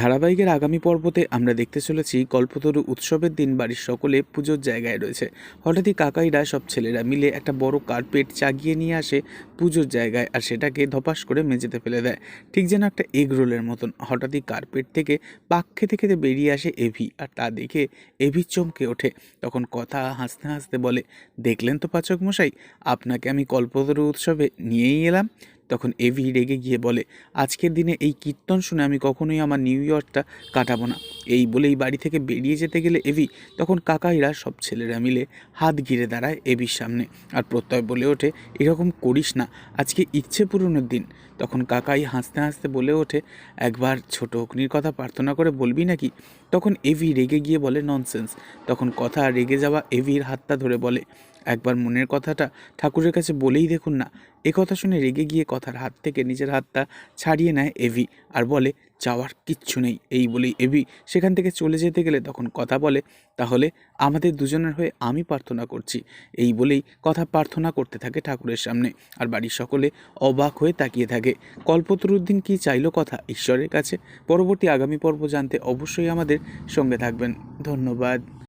ধারাবাহিকের আগামী পর্বতে আমরা দেখতে চলেছি কল্পতরু উৎসবের দিন বাড়ির সকলে পুজোর জায়গায় রয়েছে। হঠাৎই কাকাইরা সব ছেলেরা মিলে একটা বড় কার্পেট চাগিয়ে নিয়ে আসে পুজোর জায়গায় আর সেটাকে ধপাস করে মেঝেতে ফেলে দেয়। ঠিক যেন একটা এগ রোলের মতন হঠাৎই কার্পেট থেকে পাক খেতে খেতে বেরিয়ে আসে এভি আর তা দেখে এভি চমকে ওঠে। তখন কথা হাসতে হাসতে বলে, দেখলেন তো পাচক মশাই, আপনাকে আমি কল্পতরু উৎসবে নিয়েই এলাম। তখন এভি রেগে গিয়ে বলে, আজকের দিনে এই কীর্তন শুনে আমি কখনোই আমার নিউ ইয়র্কটা কাটাবো না। এই বলেই বাড়ি থেকে বেরিয়ে যেতে গেলে এভি তখন কাকাইরা সব ছেলেরা মিলে হাত ঘিরে দাঁড়ায় এভির সামনে। আর প্রত্যয় বলে ওঠে, এরকম করিস না, আজকে ইচ্ছে পূরণের দিন। তখন কাকাই হাসতে হাসতে বলে ওঠে, একবার ছোট অগ্নির কথা প্রার্থনা করে বলবি নাকি? তখন এভি রেগে গিয়ে বলে, ননসেন্স। তখন কথা রেগে যাওয়া এভির হাতটা ধরে বলে একবার মনের কথাটা ঠাকুরের কাছে বলেই দেখুন না। এ কথা শুনে রেগে গিয়ে কথার হাত থেকে নিজের হাতটা ছাড়িয়ে নেয় এভি আর বলে, যাওয়ার কিচ্ছু নেই। এই বলেই এভি সেখান থেকে চলে যেতে গেলে তখন কথা বলে, তাহলে আমাদের দুজনের হয়ে আমি প্রার্থনা করছি। এই বলেই কথা প্রার্থনা করতে থাকে ঠাকুরের সামনে আর বাড়ির সকলে অবাক হয়ে তাকিয়ে থাকে। কল্পতরুদ্দিন কি চাইলো কথা ঈশ্বরের কাছে? পরবর্তী আগামী পর্ব জানতে অবশ্যই আমাদের সঙ্গে থাকবেন। ধন্যবাদ।